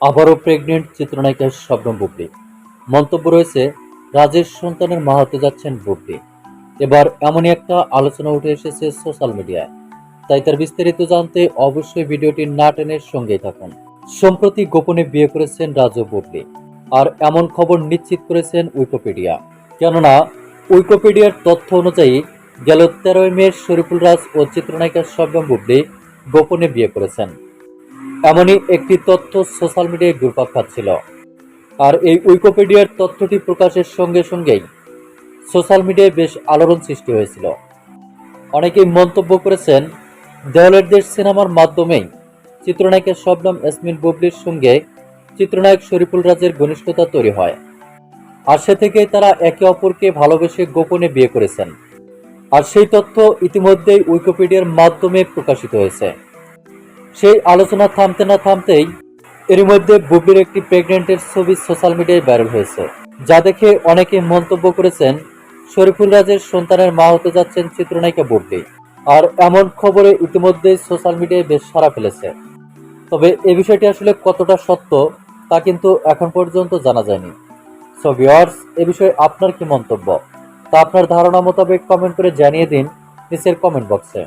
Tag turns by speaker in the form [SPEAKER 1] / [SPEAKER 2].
[SPEAKER 1] আবারও প্রেগনেন্ট চিত্রনায়িকা শবনম বুবলি। মন্তব্য রয়েছে রাজের সন্তানের মা হতে যাচ্ছেন বুবলি। এবার এমনই একটা আলোচনা উঠে এসেছে সোশ্যাল মিডিয়ায় তাই তার বিস্তারিত জানতে অবশ্যই ভিডিওটি না টেনের সঙ্গেই থাকুন। সম্প্রতি গোপনে বিয়ে করেছেন রাজু বুবলি। আর এমন খবর নিশ্চিত করেছেন উইকিপিডিয়া। কেননা, উইকিপিডিয়ার তথ্য অনুযায়ী গেল তেরোই মে শরীফুল রাজ ও চিত্রনায়িকা শবনম বুবলি গোপনে বিয়ে করেছেন। এমনই একটি তথ্য সোশ্যাল মিডিয়ায় ঘুরপাক খাচ্ছিল। আর এই উইকিপিডিয়ার তথ্যটি প্রকাশের সঙ্গে সঙ্গেই সোশ্যাল মিডিয়ায় বেশ আলোড়ন সৃষ্টি হয়েছিল। অনেকেই মন্তব্য করেছেন, দেওয়ালের দেশ সিনেমার মাধ্যমেই চিত্রনায়িকা শবনম এসমিন বুবলির সঙ্গে চিত্রনায়ক শরীফুল রাজের ঘনিষ্ঠতা তৈরি হয়। আর সে থেকেই তারা একে অপরকে ভালোবেসে গোপনে বিয়ে করেছেন। আর সেই তথ্য ইতিমধ্যেই উইকিপিডিয়ার মাধ্যমে প্রকাশিত হয়েছে। সেই আলোচনা থামতে না থামতেই এর মধ্যে বুবলির একটি প্রেগনেন্টের ছবি সোশ্যাল মিডিয়ায় ভাইরাল হয়েছে। যা দেখে অনেকে মন্তব্য করেছেন, শরীফুল রাজের সন্তানের মা হতে যাচ্ছেন চিত্রনায়িকা বুবলি। আর এমন খবরে ইতিমধ্যেই সোশ্যাল মিডিয়ায় বেশ সাড়া ফেলেছে। তবে এ বিষয়টি আসলে কতটা সত্য, তা কিন্তু এখন পর্যন্ত জানা যায়নি। সো ভিওয়ার্স এ বিষয়ে আপনার কি মন্তব্য? তা আপনার ধারণা মোতাবেক কমেন্ট করে জানিয়ে দিন নিচের কমেন্ট বক্সে